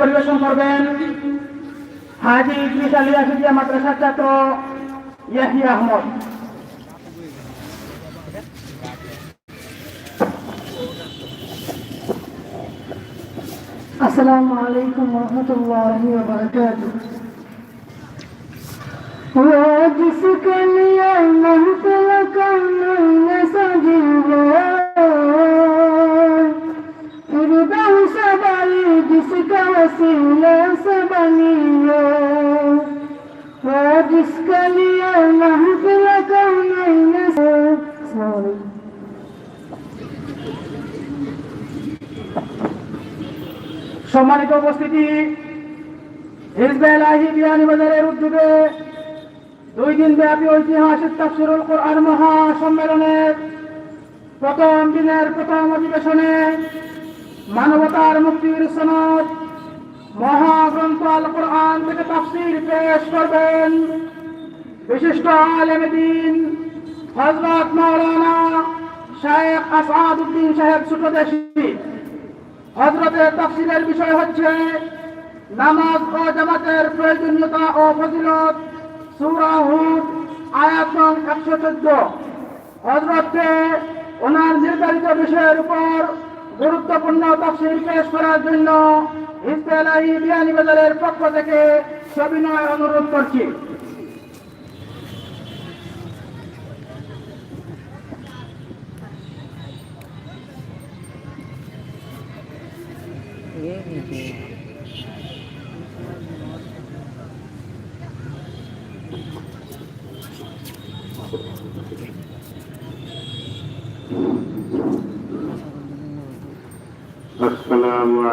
পরিবেশন করবেন। হাজি ইদ্রিস আলী আসিয়া মাদ্রাসার ছাত্র ইয়াহিয়া আহমদ। আসসালামু আলাইকুম রহমতুল্লাহি ওয়া বারাকাতুহু। वो जिसके लिए वसीले से बनी हो वो जिसके लिए महफिल करने सॉरी সম্মানিত উপস্থিতি হিজবেলাহি বিয়ানি বাজারের উদ্যোগে দুই দিন ব্যাপী ঐতিহাসিক তাফসিরুল কোরআন মহাসম্মেলনের প্রথম দিনের প্রথম অধিবেশনে মানবতার মুক্তির সনদ মহাগ্রন্থ আল কোরআন থেকে তাফসির পেশ করবেন। বিশিষ্ট আলেমদিন হজরত মৌলানা শায়েখ আসাদ উদ্দিন সাহেব ছোটদেশী হজরতের তফসিলের বিষয় হচ্ছে নামাজ ও জামাতের প্রয়োজনীয়তা ও ফজিলত। সুরা হুদ, আয়াত একশো চোদ্দ। হজরতকে ওনার নির্ধারিত বিষয়ের উপর গুরুত্বপূর্ণ তফসিল পেশ করার জন্য ইসরায়েলাহি বিয়ানীবাজারের পক্ষ থেকে সবিনয় অনুরোধ করছি Yeah, yeah.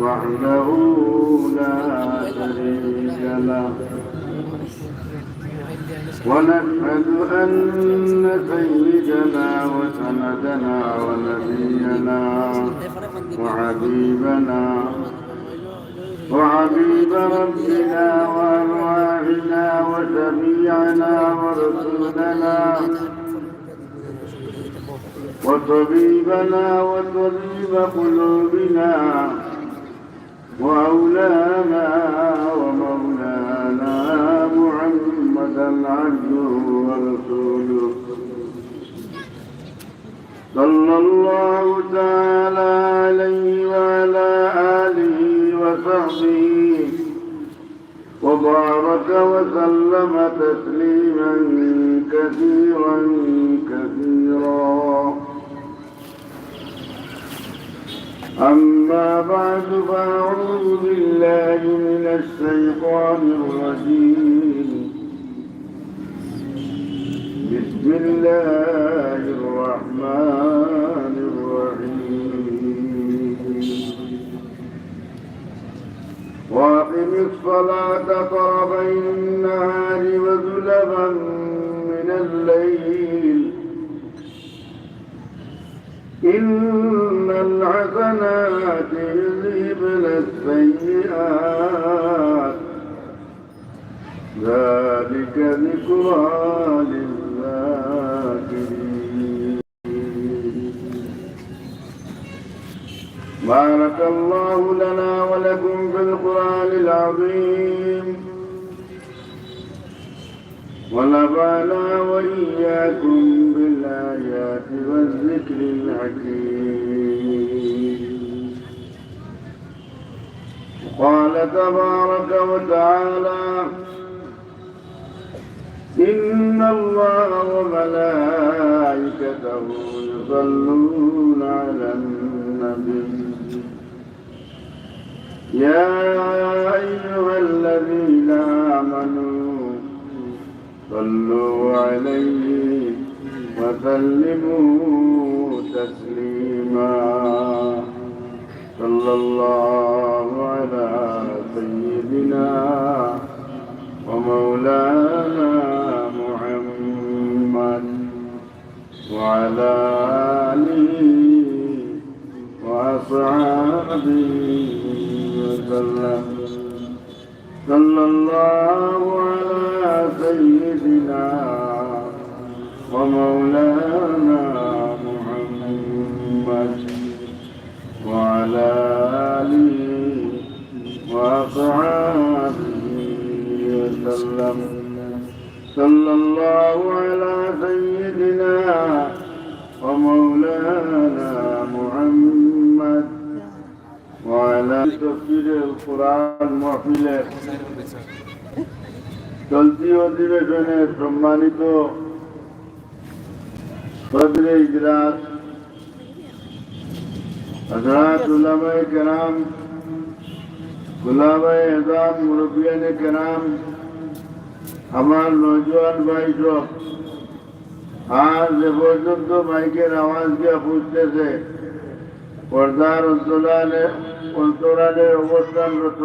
وحده لا شريك له. ونشهد أن سيدنا وسندنا ونبينا وحبيبنا وحبيب ربنا وأرواحنا وشفيعنا ورسولنا وطبيبنا وطبيب قلوبنا وأولانا ومولانا محمدا عبده ورسوله صلى الله تعالى عليه وعلى آله وصحبه وبارك وسلم تسليما كثيرا كثيرا. أما بعد فأعوذ بالله من الشيطان الرجيم. بسم الله الرحمن الرحيم. وأقم الصلاة طرفي النهار وزلفا من الليل. إن الحسنات يذهبن السيئات. ذلك ذكرى للذاكرين. بارك الله لنا ولكم في القرآن العظيم. ونفعنا وإياكم بالآيات والذكر الحكيم. قال تبارك وتعالى إن الله وملائكته يصلون على النبي. يا صلوا عليه وسلموا تسليما. صلى الله على سيدنا ومولانا محمد وعلى آله وأصحابه وسلم. صلى الله على سيدنا ومولانا محمد وعلى آله وأصحابه وسلم. صلى الله على سيدنا ومولانا محمد وعلى تفسير القرآن محفله চলতি অধিবেশনে সম্মানিত সদরে ইজলাস হজরত উলামায়ে কেরাম গুলামায়ে এজাম মুরব্বিয়ানে কেরাম, আমার নজওয়ান ভাই সব, আজ যে পর্যন্ত আওয়াজ গিয়া পুষতেছে পর্দার অন্তরালে অন্তরালের অবস্থানরত।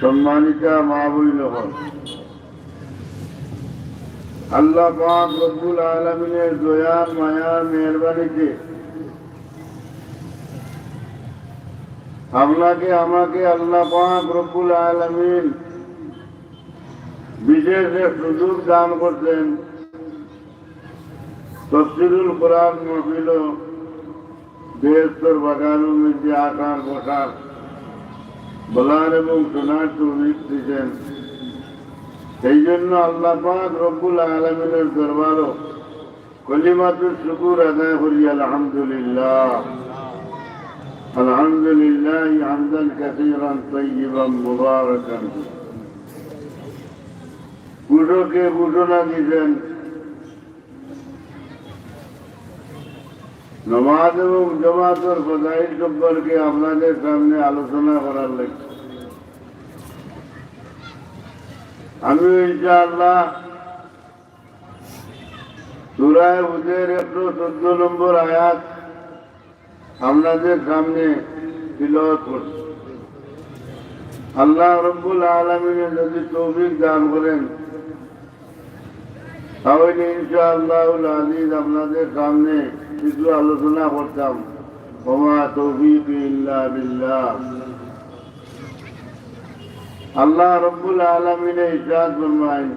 সম্মানিতা মা বইল আল্লাহ পাক রব্বুল আলমিনের দয়ার মায়ার মেহরবানিতে আপনাকে, আমাকে আল্লাহ পাক রব্বুল আলমিন বিশেষ এক সুযোগ দান করতেন তফসিরুল কোরআন মহিল বেহস্তর বাগানের মধ্যে আকার বসার বলার এবং শোনার তৌফিক দিয়েছেন সেই জন্য আল্লাহ পাক রব্বুল আলমিনের দরবারও কলিমাতুর শুকুর আদায় করি আলহামদুলিল্লাহ আলহামদুলিল্লাহ হামদান কাসিরান তৈবাম মুবারকান পুজোকে বুঝনা দিয়েছেন নমাজ এবং জমাতের ফজাইল সম্পর্কে আপনাদের সামনে আলোচনা করার লাগছে। আমি ইনশাআল্লাহ সুরায় উদের একশো চোদ্দ নম্বর আয়াত আপনাদের সামনে তিলওয়াত করছি। আল্লাহ রব্বুল আলমিনে যদি তৌফিক দান করেন, তাহলে ইনশাআল্লাহ আজিজ আপনাদের সামনে কিছু আলোচনা করতাম। ওমা তৌফিক আল্লাহ রব্বুল আলমিনে ইশাদ ফরমাইন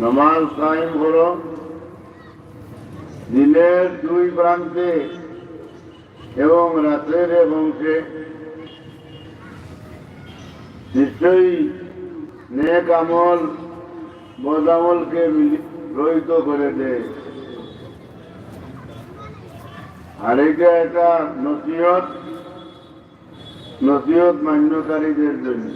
নমাজ কায়েম করো দিনের দুই প্রান্তে এবং রাতের অংশে। নিশ্চয়ই নেক আমল বদামলকে রহিত করে দেয় আর এটা একটা নসিহত নসিহত মান্যকারীদের জন্য।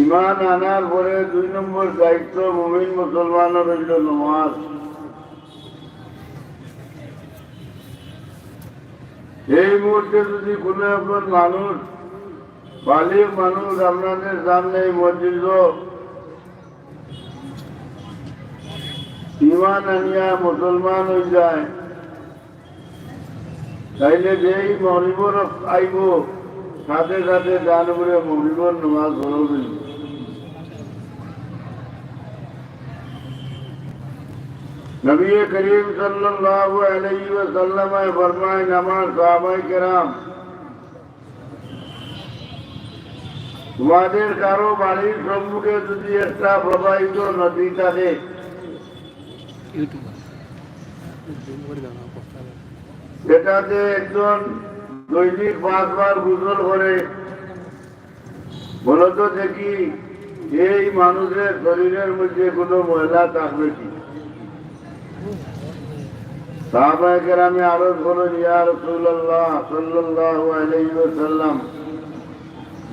ইমান আনার পরে দুই নম্বর দায়িত্ব মুমিন মুসলমানের হইল নমাজ। এই মুহূর্তে যদি কোনো একজন মানুষ বালিক মানুষ আপনাদের সামনে এই মসজিদ ইমান আনিয়া মুসলমান হয়ে যায়। তাইলে যেই মরিবর আইব সাথে সাথে দান করে মরিবর নমাজ পড়বে নবী করিম সাল্লাল্লাহু আলাইহি ওয়াসাল্লাম ফরমায় আমার সাহাবায়ে কেরাম তোমাদের কারও বাড়ির সম্মুখে যদি একটা প্রবাহিত নদী থাকে যেটাতে একজন দৈনিক পাঁচবার গুজল করে, মূলত দেখি এই মানুষের শরীরের মধ্যে কোনো ময়লা থাকবে কি? সাহাবাহিকের আমি আরজ করুন ইয়া রসুল্লাহ সাল্লাহ আলহিসাল্লাম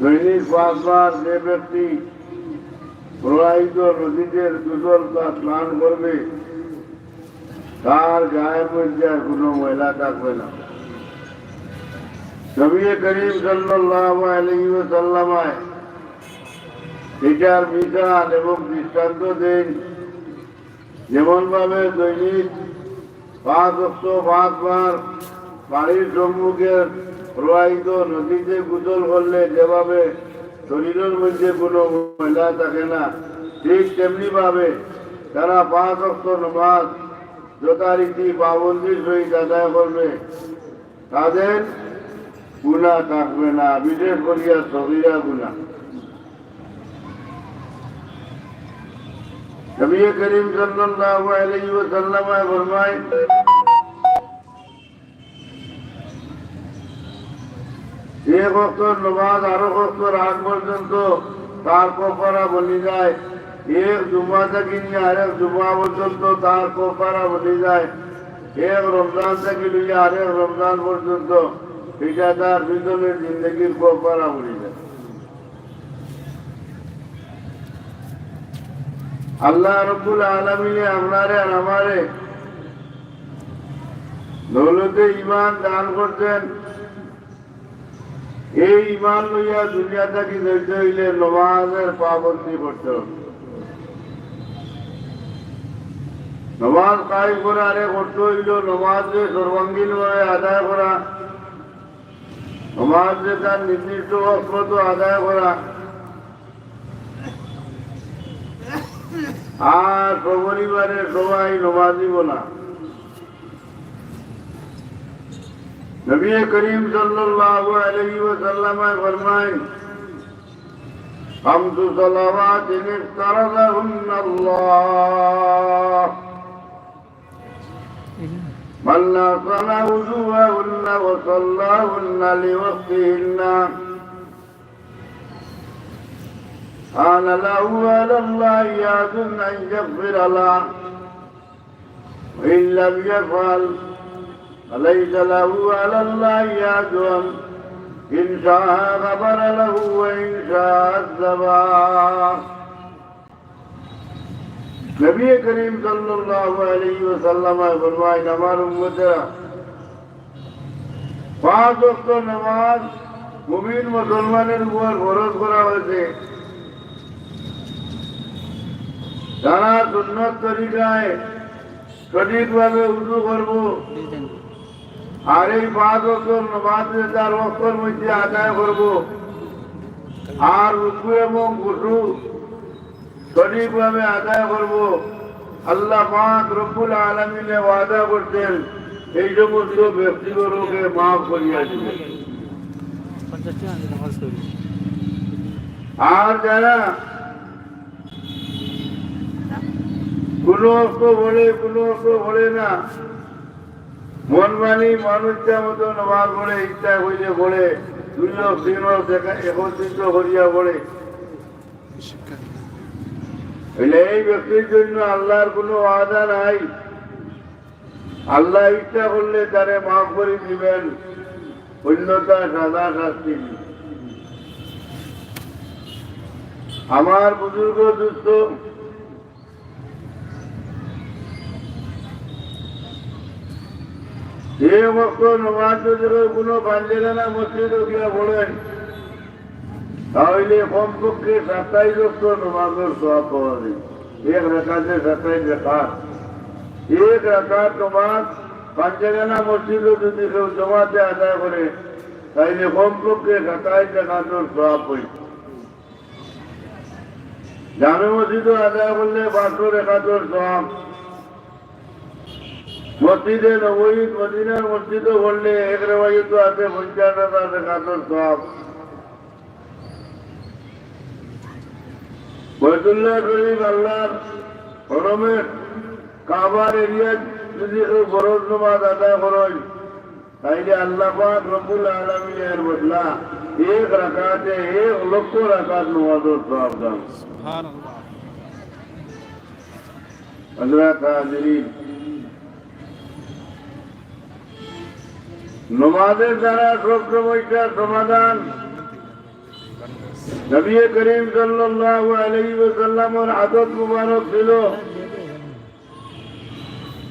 দৈনিক পাঁচবার যে ব্যক্তি প্রবাহিত নদীতে দুজন তা স্নান করবে তার গায়ের মধ্যে কোনো ময়লা থাকবে না। নবী করিম সাল্লাহ এটার বিধান এবং দৃষ্টান্ত দেন। যেমন ভাবে দৈনিক পাঁচ অক্ট পাঁচবার বাড়ির সম্মুখে প্রবাহিত নদীতে গুজল করলে যেভাবে শরীরের মধ্যে কোনো ময়লা থাকে না, ঠিক তেমনি ভাবে তারা পাঁচ অক্ট নমাজ যথারীতি পাবন্দির সহিত আদায় করবে। তাদের গুণা থাকবে না, বিশেষ করিয়া সবিরা গুণা। নবী করিম সাল্লাল্লাহু আলাইহি ওয়াসাল্লাম ফরমায় এক নমাজ আরও বছর আগ পর্যন্ত তার কপারা বলি যায়। এক জুমা থেকে নিয়ে আরেক জুমা পর্যন্ত তার কপারা যায়। এক রমজান থেকে নিয়ে আরেক রমজান পর্যন্ত এটা তার ভিতরের জিন্দগির কপারা বলি যায়। আল্লাহ রব্বুল আলমিনে আপনারে আর আমারে দৌলতে ইমান দান করছেন। এই ইমান লইয়া দুনিয়া থাকি ধৈর্য হইলে নমাজের পাবন্দি করতে হবে। নমাজ কায়েম করা আরে করতে হইল নমাজকে সর্বাঙ্গীন ভাবে আদায় করা নমাজকে তার নির্দিষ্ট অস্ত্র আদায় করা আর সপরিবারের সবাই নমাজিব না নবী করিম সাল্লাল্লাহু আলাইহি ওয়াসাল্লাম ফরমায় خمس صلوات افترضهن الله من أحسن وجوههن وصلاهن لوقتهن قال له على الله ياد أن يغفر له. وإن لم يفعل فليس له على الله ياد إن شاء غفر له وإن شاء عذبه নবী করিম সাল্লাল্লাহু আলাইহি ওয়াসাল্লাম ফরমায়, আমার উম্মতেরা পাঁচ ওয়াক্ত নামাজ মুমিন মুসলমানের উপর ফরজ করা হয়েছে। যারা সুন্নত তরিকায় সঠিকভাবে উজু করব, আর এই পাঁচ বছর নমাজে চার বছর মধ্যে আদায় করব। আর উজু এবং গুসু সঠিকভাবে আদায় করব। আল্লাহ পাক রব্বুল আলমিনে ওয়াদা করছেন এই সমস্ত ব্যক্তিগুলোকে মাফ করিয়া দিবেন। আর যারা কোনো অস্ত্র বলে কোনো অস্ত্র বলে না মন মানি মানুষটা মতো নমাজ পড়ে ইচ্ছা হইলে বলে লোক দেখা একত্রিত করিয়া বলে। এই ব্যক্তির জন্য আল্লাহর কোনো আদা নাই। আল্লাহ ইচ্ছা করলে তারে মাফ করে দিবেন। অন্যতা সাদা শাস্তি আমার বুজুর্গ, দুস্থ যে অবস্থ নমাজ কোনো বাঞ্জেলানা মসজিদ গিয়া বলেন তাহলে কমপক্ষে সাতাইশ অক্ট নমাজের সব পাওয়া যায়। এক রেখাতে সাতাইশ রেখা এক রেখাত নমাজ পাঞ্জাগানা মসজিদ যদি কেউ জমাতে আদায় করে তাইলে কমপক্ষে সাতাইশ রেখাতের সব হই জামে মসজিদও আদায় করলে পাঁচশো রেখাতের সব মসজিদে নবী মদিনার মসজিদও বললে এক রেবাইত আছে পঞ্চাশ হাজার রেখাতের সব বৈতুল্লাহ শরীফ আল্লাহর হরমের কাবার এরিয়া যদি কেউ ফরজ নমাজ আদায় করেন তাইলে আল্লাহ পাক রব্বুল আলমিনের বদলা এক রাকাতে এক লক্ষ রাকাত নমাজের সব দাম হজরত হাজিরিন নমাজের দ্বারা সব সমস্যার সমাধান নবী করিম সাল্লাল্লাহু আলাইহি ওয়াসাল্লামের আদত মুবারক ছিল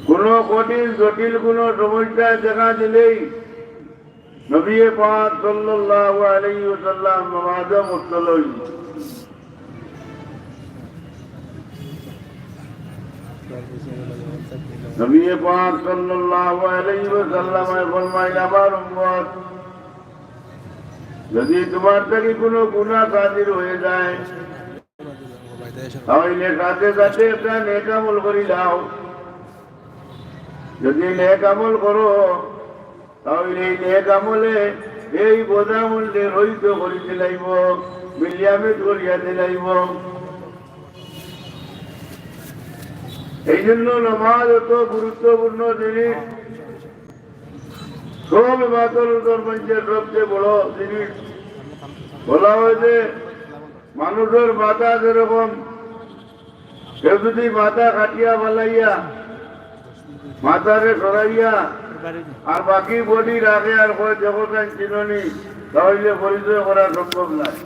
কোন কঠিন, জটিল কোন সমস্যা দেখা দিলেই নবী পাক সাল্লাল্লাহু আলাইহি ওয়াসাল্লাম নামাজে হইতেন নবী পাক সাল্লাল্লাহু আলাইহি ওয়াসাল্লাম ফরমায় আমার যদি তোমার থেকে কোনো গুণা কাদির হয়ে যায়, তাহলে সাথে সাথে একটা নেক করি দাও। যদি নেক করো, তাহলে এই নেক আমলে এই বোঝা রহিত করিতে লাইব মিলিয়ামিত করিয়া দিলাইব এই জন্য নামাজ এত গুরুত্বপূর্ণ জিনিস। সব ইবাদতের মধ্যে সবচেয়ে বড় জিনিস বলা হয়েছে, মানুষের মাথা যেরকম, কেউ যদি মাথা কাটিয়া বালাইয়া, মাথারে সরাইয়া, আর বাকি বডি রাখে আর জগৎ চিননি, তাহলে পরিচয় করা সম্ভব নয়